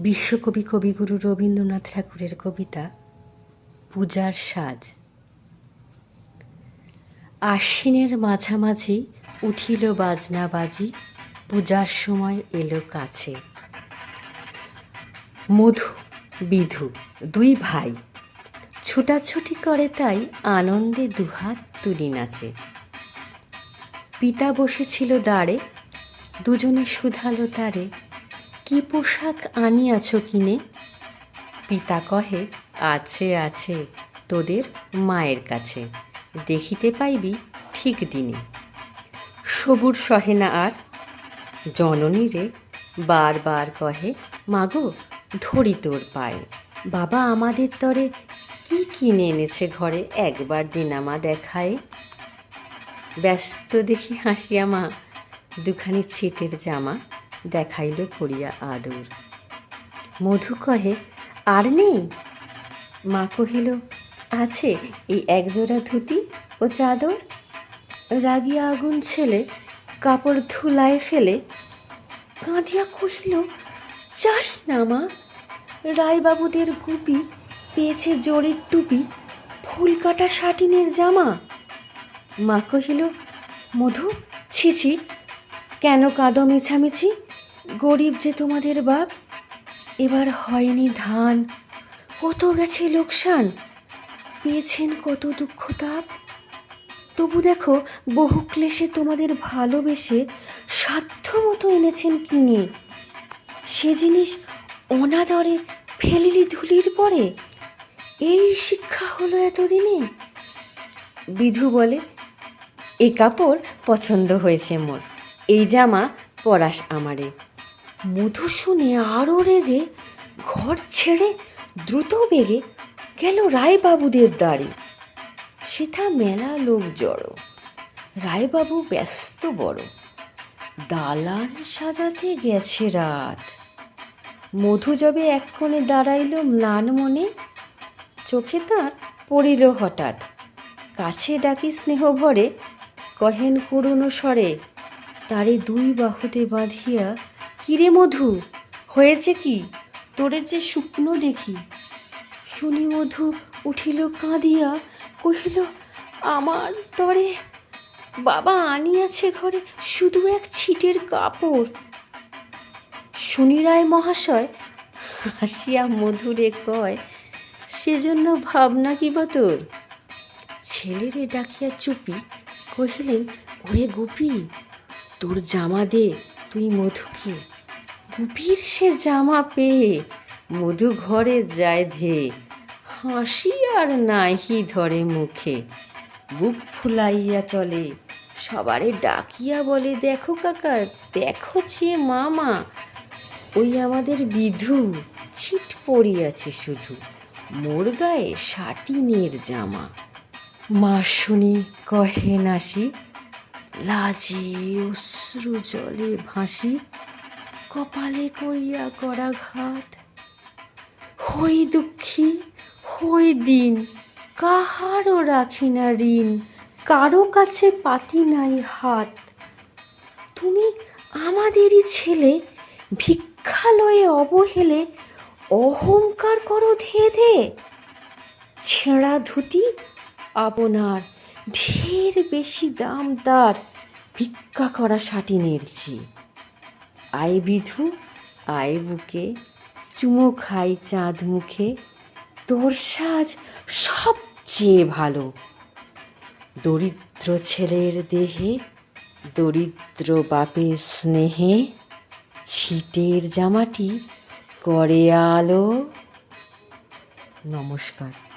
বিশ্বকবি কবিগুরু রবীন্দ্রনাথ ঠাকুরের কবিতা পূজার সাজ। আশ্বিনের মাঝামাঝি উঠিল বাজনা বাজি, পূজার সময় এলো কাছে। মধু, বিধু, দুই ভাই, ছুটাছুটি করে তাই আনন্দে দুহাত তুলি নাচে। পিতা বসেছিল দাঁড়ে দুজনে শুধালো তারে কি পোশাক আনিয়াছ কিনে? পিতা কহে, আছে আছে, তোদের মায়ের কাছে। দেখিতে পাইবি ঠিক দিনে। সবুর সহে না আর? জননী রে বারবার কহে, মাগো, ধরি তোর পায়ে। বাবা আমাদের তরে কি কিনে এনেছে ঘরে? একবার দিনামা দেখায়। ব্যস্ত দেখি হাসিয়া মা, দুখানি ছিটের জামা। দেখাইল করিয়া আদর। মধু কহে, আর নেই? মা কহিল, আছে, এই একজোড়া ধুতি ও চাদর। রাগিয়া আগুন ছেলে কাপড় ধুলায় ফেলে কাঁদিয়া কহিল চাই না মা, রায়বাবুদের গুপি পেয়েছে জোরের টুপি, ফুল কাটা শাটিনের জামা। মা কহিল, মধু ছিছি কেন কাঁদো মিছামিছি? গরিব যে তোমাদের বাপ, এবার হয়নি ধান। কত গেছে লোকসান? পেয়েছেন কত দুঃখ তাপ? তবু দেখো, বহু ক্লেশে তোমাদের ভালোবেসে সাধ্য মতো এনেছেন কিনে। সে জিনিস অনাদরে ফেলিলি ধুলির পরে, এই শিক্ষা হলো এতদিনে? বিধু বলে এই কাপড় পছন্দ হয়েছে মোর, এই জামা পরাস আমারে। মধু শুনে আরও রেগে ঘর ছেড়ে দ্রুত বেগে গেল রায়বাবুদের দ্বারে সেথা মেলা লোক জড়ো। রায়বাবু ব্যস্ত বড়। দালান সাজাতে গেছে রাত। মধু যবে এক কোণে দাঁড়াইল ম্লান মনে, চোখে তার পড়িল হঠাৎ। কাছে ডাকি স্নেহ ভরে কহেন করুণ স্বরে তারে দুই বাহুতে বাঁধিয়া, কিরে মধু, হয়েছে কি? তোরে যে শুকনো দেখি। শুনি মধু উঠিল কাঁদিয়া, কহিল, আমার তরে বাবা আনিয়াছে ঘরে শুধু এক ছিটের কাপড়। শুনি রায় মহাশয়, হাসিয়া মধুরে কয়, সেজন্য ভাবনা কি বা তোর? ছেলেরে ডাকিয়া চুপি কহিলেন, ওরে গুপি তোর জামা দে, তুই মধুকে। গুপির সে জামা পেয়ে মধু ঘরে যায় ধে। হাসি আর নাহি ধরে মুখে। বুক ফুলাইয়া চলে, সবারে ডাকিয়া বলে, দেখো কাকা, দেখো চেয়ে মামা, ওই আমাদের বিধু, ছিট পড়িয়াছে শুধু। মোর গায়ে সাটিনের জামা। মা শুনি, কহে নাসি লাজে অশ্রু জলে ভাসি, কপালে করিয়া করা ঘাত হই দুঃখী হই দিন, কাহারও রাখি না ঋণ, কারও কাছে পাতি নাই হাত। তুমি আমাদেরই ছেলে, ভিক্ষালয়ে অবহেলে অহংকার করো ধে ধে ছেঁড়া ধুতি, আপনার ঢের বেশি দাম তার। ভিক্ষা করা সাটিনের চেয়ে আয় বিধু, আয় বুকে। চুমো খাই চাঁদ মুখে। তোর সাজ সবচেয়ে ভালো। দরিদ্র ছেলের দেহে, দরিদ্র বাপের স্নেহে। ছিটের জামাটি করে আলো। নমস্কার।